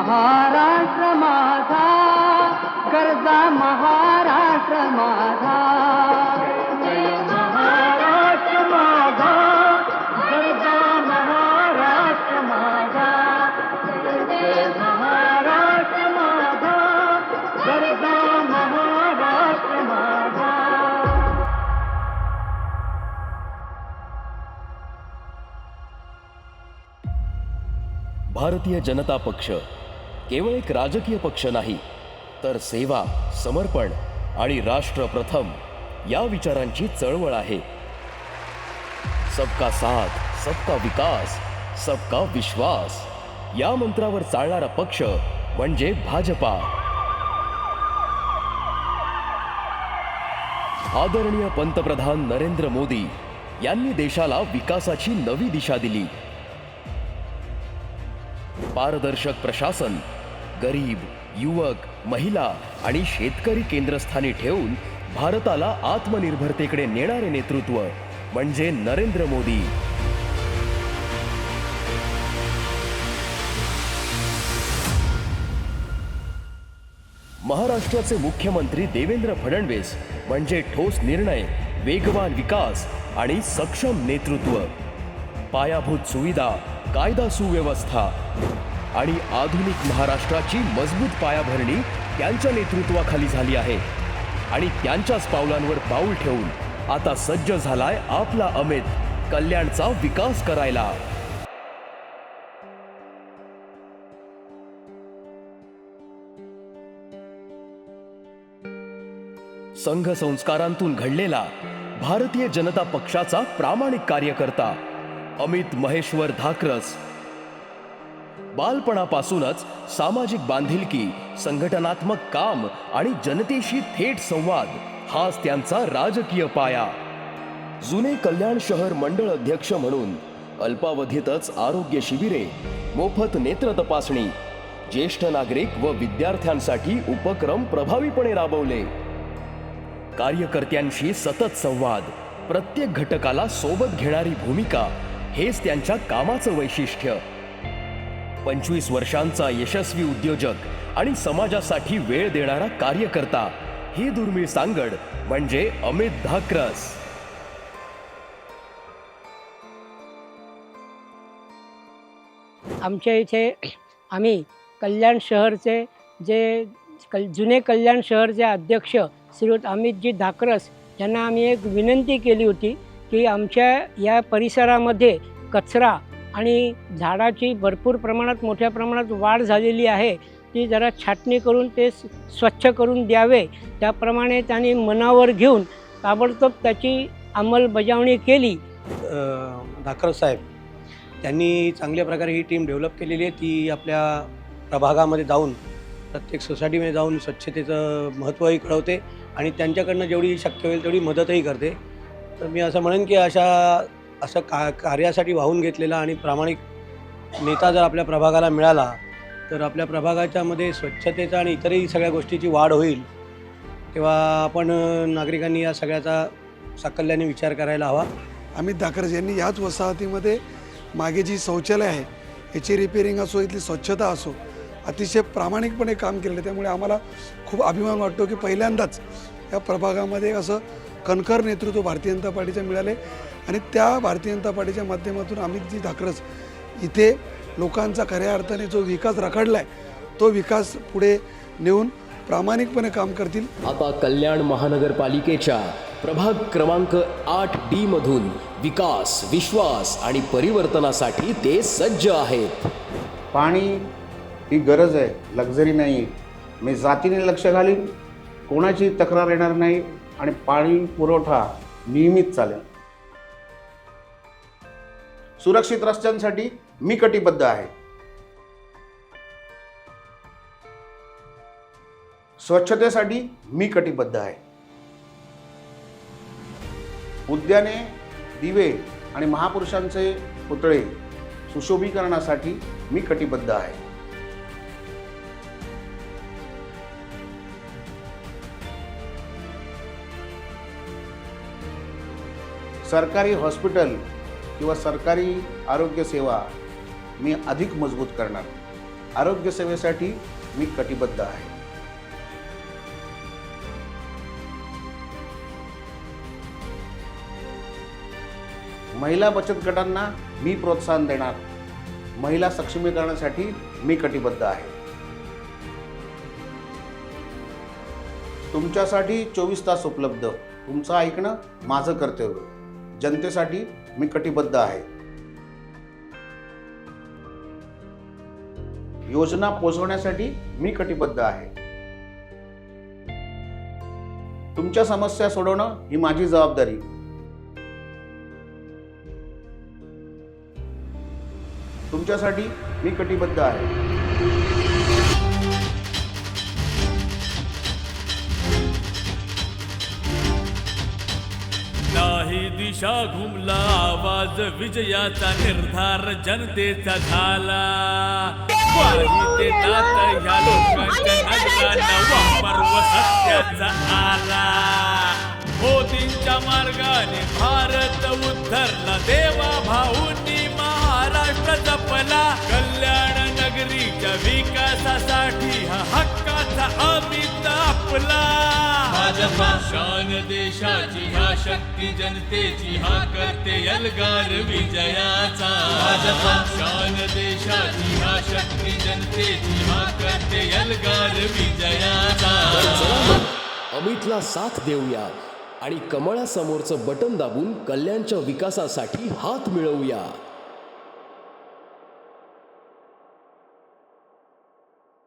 महाराष्ट्र माझा गरजा महाराष्ट्र माझा. जय महाराष्ट्र माझा गरजा महाराष्ट्र माझा. जय महाराष्ट्र माझा गरजा महाराष्ट्र माझा. भारतीय जनता पक्ष केवळ एक राजकीय पक्ष नाही तर सेवा समर्पण आणि राष्ट्र प्रथम या विचारांची चळवळ आहे. सबका साथ सबका विकास सबका विश्वास या मंत्रावर चालणारा पक्ष म्हणजे भाजपा. आदरणीय पंतप्रधान नरेंद्र मोदी यांनी देशाला विकासाची नवी दिशा दिली. पारदर्शक प्रशासन गरीब युवक महिला आणि शेतकरी केंद्रस्थानी ठेवून भारताला आत्मनिर्भरतेकडे नेणारे नेतृत्व म्हणजे नरेंद्र मोदी. महाराष्ट्राचे मुख्यमंत्री देवेंद्र फडणवीस म्हणजे ठोस निर्णय वेगवान विकास आणि सक्षम नेतृत्व. पायाभूत सुविधा कायदा सुव्यवस्था आणि आधुनिक महाराष्ट्राची मजबूत पायाभरणी त्यांच्या नेतृत्वाखाली झाली आहे. आणि त्यांच्याच पावलांवर पाऊल ठेवून आता सज्ज झालाय आपला अमित कल्याणचा विकास करायला. संघ संस्कारांतून घडलेला भारतीय जनता पक्षाचा प्रामाणिक कार्यकर्ता अमित महेश्वर धाकरस बालपणापासूनच सामाजिक बांधिलकी संघटनात्मक काम आणि जनतेशी थेट संवाद हाच त्यांचा राजकीय पाया. जुने कल्याण शहर मंडळ अध्यक्ष म्हणून अल्पावधीतच आरोग्य शिबिरे मोफत नेत्र तपासणी ज्येष्ठ नागरिक व विद्यार्थ्यांसाठी उपक्रम प्रभावीपणे राबवले. कार्यकर्त्यांशी सतत संवाद प्रत्येक घटकाला सोबत घेणारी भूमिका हेच त्यांच्या कामाचं वैशिष्ट्य. पंचवीस वर्षांचा यशस्वी उद्योजक आणि समाजासाठी वेळ देणारा कार्यकर्ता ही दुर्मिळ सांगड म्हणजे अमित धाकरस. आमच्या इथे आम्ही कल्याण शहरचे जे कल जुने कल्याण शहरचे अध्यक्ष श्रीयुत अमितजी धाकरस यांना आम्ही एक विनंती केली होती की आमच्या या परिसरामध्ये कचरा आणि झाडाची भरपूर प्रमाणात मोठ्या प्रमाणात वाढ झालेली आहे. ती जरा छाटणी करून ते स्वच्छ करून द्यावे. त्याप्रमाणे त्यांनी मनावर घेऊन ताबडतोब त्याची अंमलबजावणी केली. धाकर साहेब त्यांनी चांगल्या प्रकारे ही टीम डेव्हलप केलेली आहे. ती आपल्या प्रभागामध्ये जाऊन प्रत्येक सोसायटीमध्ये जाऊन स्वच्छतेचं महत्त्वही कळवते आणि त्यांच्याकडनं जेवढी शक्य होईल तेवढी मदतही करते. तर मी असं म्हणेन की अशा असं का कार्यासाठी वाहून घेतलेला आणि प्रामाणिक नेता जर आपल्या प्रभागाला मिळाला तर आपल्या प्रभागाच्यामध्ये स्वच्छतेचा आणि इतरही सगळ्या गोष्टीची वाढ होईल तेव्हा आपण नागरिकांनी या सगळ्याचा साकल्याने विचार करायला हवा. अमित धाकरज यांनी याच वसाहतीमध्ये मागे जी शौचालय आहे याची रिपेरिंग असो इथली स्वच्छता असो अतिशय प्रामाणिकपणे काम केलेलं त्यामुळे आम्हाला खूप अभिमान वाटतो की पहिल्यांदाच या प्रभागामध्ये असं कणखर नेतृत्व भारतीय जनता पार्टीचं मिळाले आणि त्या भारतीय जनता पार्टीच्या माध्यमातून अमितजी धाकरस इथे लोकांचा खऱ्या अर्थाने जो विकास रखडला आहे तो विकास पुढे नेऊन प्रामाणिकपणे काम करतील. आता कल्याण महानगरपालिकेच्या प्रभाग क्रमांक आठ डी मधून विकास विश्वास आणि परिवर्तनासाठी ते सज्ज आहेत. पाणी ही गरज आहे लक्झरी नाही मी जातीने लक्ष घालीन कोणाची तक्रार येणार नाही आणि पाणी पुरवठा नियमित चालेल. सुरक्षित रस्त्यांसाठी मी कटिबद्ध आहे. स्वच्छतेसाठी मी कटिबद्ध आहे. उद्याने दिवे आणि महापुरुषांचे पुतळे सुशोभीकरणासाठी मी कटिबद्ध आहे. सरकारी हॉस्पिटल किंवा सरकारी आरोग्यसेवा मी अधिक मजबूत करणार. आरोग्यसेवेसाठी मी कटिबद्ध आहे. महिला बचत गटांना मी प्रोत्साहन देणार. महिला सक्षमीकरणासाठी मी कटिबद्ध आहे. तुमच्यासाठी चोवीस तास उपलब्ध. तुमचं ऐकणं माझं कर्तव्य. जनतेसाठी मी कटिबद्ध आहे. योजना पोचवण्यासाठी मी कटिबद्ध आहे. तुमच्या समस्या सोडवणं ही माझी जबाबदारी. तुमच्यासाठी मी कटिबद्ध आहे. दिशा घुमला आवाज विजयाचा निर्धार जनतेचा झाला. ते ह्या लोकांच्या नगरांना वापर सत्याचा आला. मोदींच्या मार्गाने भारत उद्धरला देवा भाऊंनी महाराष्ट्र जपला. कल्याण नगरीच्या विकासासाठी हा हक्काचा अमित आपला भाजपा शान देशाची हा शक्ती जनतेची हा करते एल्गार विजयाचा. भाजपा. शान देशाची हा शक्ती जनतेची हा करते एल्गार विजयाचा. अमितला साथ देऊया आणि कमळासमोरचं बटन दाबून कल्याणच्या विकासासाठी हात मिळवूया.